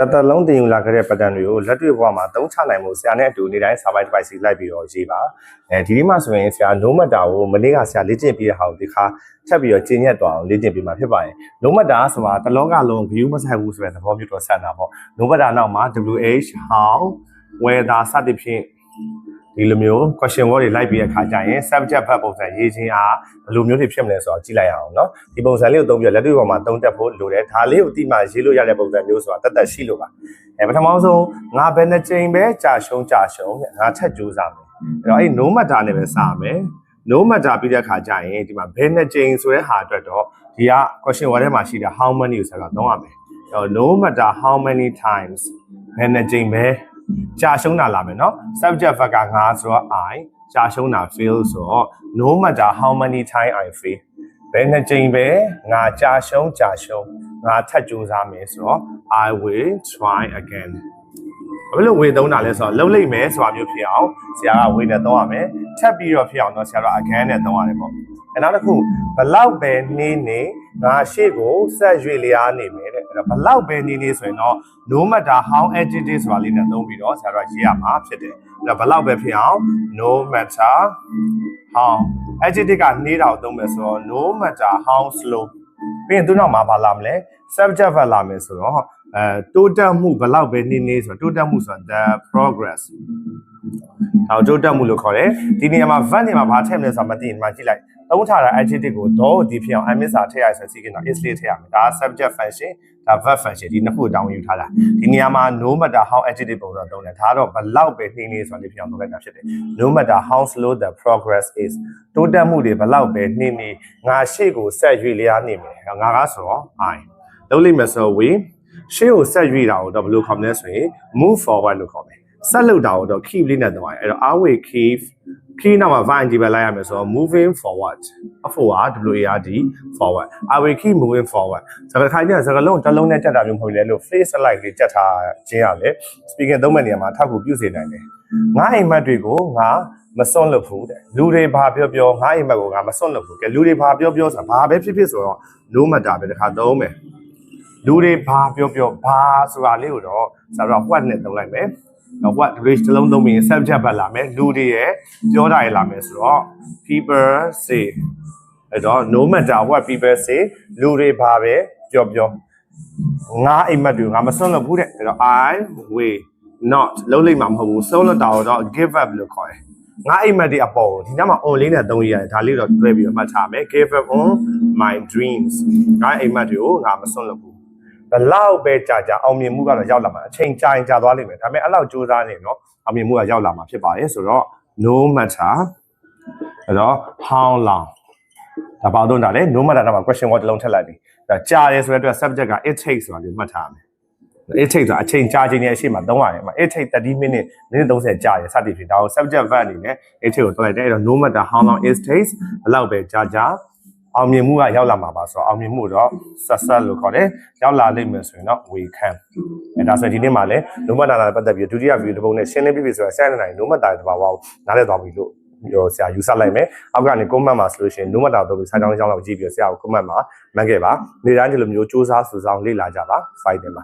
တတလုံးတင်ယူလာခဲ့တဲ့ pattern တွေကိုလက်တွေ့ဘဝမှာသုံးချနိုင်မှုဆရာနဲ့အတူနေ့တိုင်းစာပိုက်တစ်ပိုက်စီလိုက်ပြီးတော့ရေးပါအဲဒီဒီမှာဆိုရင်ဆရာ no matter ကိုမနေ့ကဆရာလေ့ကျင့်ပြီးတဲ့ဟာကိုဒီခါထပ်ပြီးတော့ကျင့်ရက်သွားအောင်လေ့ကျင့်ပြီးမှဖြစ်ပါတယ် no matter ဆိုတာတလောကလုံး view မဆိုင်ဘူးဆိုတဲ့သဘောမျိုးတော့ဆက်တာပေါ့ no matter နောက်မှာ wh how whether စသဖြင့် ဒီလိုမျိုး question word တွေလိုက်ပြီးတဲ့အခါကျရင် subject verb ပုံစံရေးခြင်းအားဘယ်လိုမျိုးတွေဖြစ်မလဲဆိုတော့ကြည့်လိုက်ရအောင်เนาะဒီပုံစံလေးကိုသုံးပြီးတော့လက်တွေ့ပေါ်မှာသုံးတက်ဖို့လိုတယ်ဒါလေးကိုအတိအမှရေးလို့ရတဲ့ပုံစံမျိုးဆိုတာတတ်တတ်ရှိလို့ပါအဲပထမဆုံးငါဘယ်နှကြိမ်ပဲကြာရှုံးကြာရှုံးတဲ့ငါထက်ကြိုးစားမယ်အဲ့တော့အဲ့ no matter နဲ့ပဲစရမယ် no matter ပြီးတဲ့အခါကျရင်ဒီမှာဘယ်နှကြိမ်ဆိုတဲ့ဟာအတွက်တော့ဒီက question word ထဲမှာရှိတဲ့ how many ကိုဆိုတာသုံးရမယ်အဲ့တော့ no matter how many times ဘယ်နှကြိမ်ပဲ ကြာရှုံးတာလာမယ်နော် subject verb က5ဆိုတော့ i ကြာရှုံးတာ fail ဆိုတော့ no matter how many time i fail ဘယ်နှကြိမ်ပဲငါကြာရှုံးကြာရှုံးငါထပ်ကြိုးစားမယ်ဆိုတော့ i will try again ဘယ်လိုဝေသုံးတာလဲဆိုတော့လှုပ်လိုက်မယ်ဆိုတာမျိုးဖြစ်အောင်ဆရာကဝေနဲ့သုံးရမယ်ထပ်ပြီးတော့ဖြစ်အောင်တော့ဆရာတော့ again နဲ့သုံးရတယ်ပေါ့ နောက်တစ်ခုဘလောက်ပဲနေနေငါရှေ့ကိုဆက်ရွေလျားနေမယ်တဲ့အဲ့တော့ဘလောက်ပဲနေနေဆိုရင်တော့ no matter how adjective ဆိုတာလေးနဲ့သုံးပြီးတော့ဆရာကရေးရမှာဖြစ်တယ်အဲ့တော့ဘလောက်ပဲဖြစ်အောင် no matter how adjective ကနေတောင်သုံးမယ်ဆိုတော့ no matter how slow ပြီးရင်သူနောက်မှာဘာလာမလဲ subject verb လာမယ်ဆိုတော့အဲတိုးတက်မှုဘယ်လောက်ပဲနေနေဆိုတော့တိုးတက်မှုဆိုတော့ the progress ဟောတိုးတက်မှုလို့ခေါ်တယ်ဒီနေရာမှာ verb နေမှာဘာထည့်မလဲဆိုတာမသိရင်ဒီမှာကြည့်လိုက် သုံးထားတာ adjective ကိုတော့ဒီဖြစ်အောင် I miss စာထည့်ရဆိုစီကင်တော့ is လေးထည့်ရမယ်ဒါက subject function ဒါ verb function ဒီနှစ်ခုတောင်းယူထားတာဒီနေရာမှာ no matter how adjective ပုံစံသုံးတယ်ဒါကတော့ဘယ်လောက်ပဲနေနေဆိုတာလေးဖြစ်အောင်လုပ်လိုက်တာဖြစ်တယ် no matter how slow the progress is တိုးတက်မှုတွေဘယ်လောက်ပဲနေနေငါရှေ့ကိုဆက်ရွေ့လျားနေမယ်ငါကဆိုတော့ I လုပ်လိုက်မယ်ဆိုတော့ we ရှေ့ကိုဆက်ရွေ့တာကိုတော့ဘယ်လိုခေါ်မလဲဆိုရင် move forward လို့ခေါ်မယ်ဆက်လုပ်တာကိုတော့ keep လေးနဲ့သုံးရတယ်အဲ့တော့ I will keep key နောက်မှာ verb ကြီးပဲလိုက်ရမယ်ဆိုတော့ moving forward အဖို့က W A R D forward I will keep moving forward စကားခိုင်းတဲ့စကားလုံးတစ်လုံးနဲ့ကြက်တာမျိုးမဟုတ်လေလို့ face like လေးကြက်ထားခြင်းရလေ speaking သုံးမဲ့နေရာမှာထောက်ကူပြုစေနိုင်တယ်ငါအိမ်မက်တွေကိုငါမစွန့်လွတ်ဘူးတဲ့လူတွေဘာပြောပြောငါအိမ်မက်ကိုငါမစွန့်လွတ်ဘူးကဲလူတွေဘာပြောပြောဆိုတာဘာပဲဖြစ်ဖြစ်ဆိုတော့ no matter ပဲတစ်ခါသုံးမယ်လူတွေဘာပြောပြောဘာဆိုတာလေးကိုတော့ဆရာတို့က what နဲ့သုံးလိုက်မယ် နော် what ဒီတစ်လုံးသုံးပြီးရင် subject ပဲလာမယ်လူတွေရဲ့ပြောတာရလာမယ်ဆိုတော့ people say အဲ့တော့ no matter what people say လူတွေဘာပဲပြောပြောငါအိမ်မက်တွေငါမစွန့်လွတ်ဘူးတဲ့အဲ့တော့ I will not လုံးလိုက်မှာမဟုတ်ဘူးဆုံးလွတ်တာတော့ give up လို့ခေါ်တယ်ငါအိမ်မက်တွေအပေါ်ကိုဒီညမှာ on လေးနဲ့သုံးရရတယ်ဒါလေးတော့တွဲပြီးတော့မှတ်ထားမယ် give up on my dreams ငါအိမ်မက်တွေကိုငါမစွန့်လွတ်ဘူး ဘလောက်ပဲကြာကြာအောင်မြင်မှုကတော့ရောက်လာမှာအချိန်ကြာရင်ကြာသွားလိမ့်မယ်ဒါပေမဲ့အဲ့လောက်ကြိုးစားနေတော့အောင်မြင်မှုကရောက်လာမှာဖြစ်ပါတယ်ဆိုတော့ no matter အဲ့တော့ how long ဒါပါတော့ဒါလေ no matter တော့ question word တစ်လုံးထည့်လိုက်ပြီဒါကြာတယ်ဆိုတဲ့အတွက် subject က it takes ဆိုတာကိုမှတ်ထားရမယ် it takes ဆိုတာအချိန်ကြာချိန်နဲ့အရှိမသုံးရတယ်မှာ it takes 30 minute မိနစ်30ကြာရစသည်ဖြင့်ဒါကို subject verb အနေနဲ့ it takes ကိုတွက်လိုက်တယ်အဲ့တော့ no matter how long it takes ဘယ်လောက်ပဲကြာကြာ အောင်မြင်မှုကရောက်လာမှာပါဆိုတော့အောင်မြင်မှုတော့ success လို့ခေါ်တယ်ရောက်လာလိမ့်မယ်ဆိုရင်တော့ we can အဲဒါဆိုရင်ဒီနေ့မှာလည်း no matter နဲ့ပတ်သက်ပြီးဒုတိယ view တစ်ပုံနဲ့ရှင်းလင်းပြပြီဆိုတော့ဆက်နေနိုင် no matter တဘာဝကိုနားလည်သွားပြီလို့ပြောဆရာယူဆလိုက်မယ်အောက်ကနေ comment မှာဆိုလို့ရှိရင် no matter တော့စာကြောင်းအကြောင်းလောက်ကြည့်ပြီးတော့ဆရာကို comment မှာမှတ်ခဲ့ပါနေ့တိုင်းဒီလိုမျိုးစူးစမ်းစူးစောင်းလေ့လာကြပါ fight တင်ပါ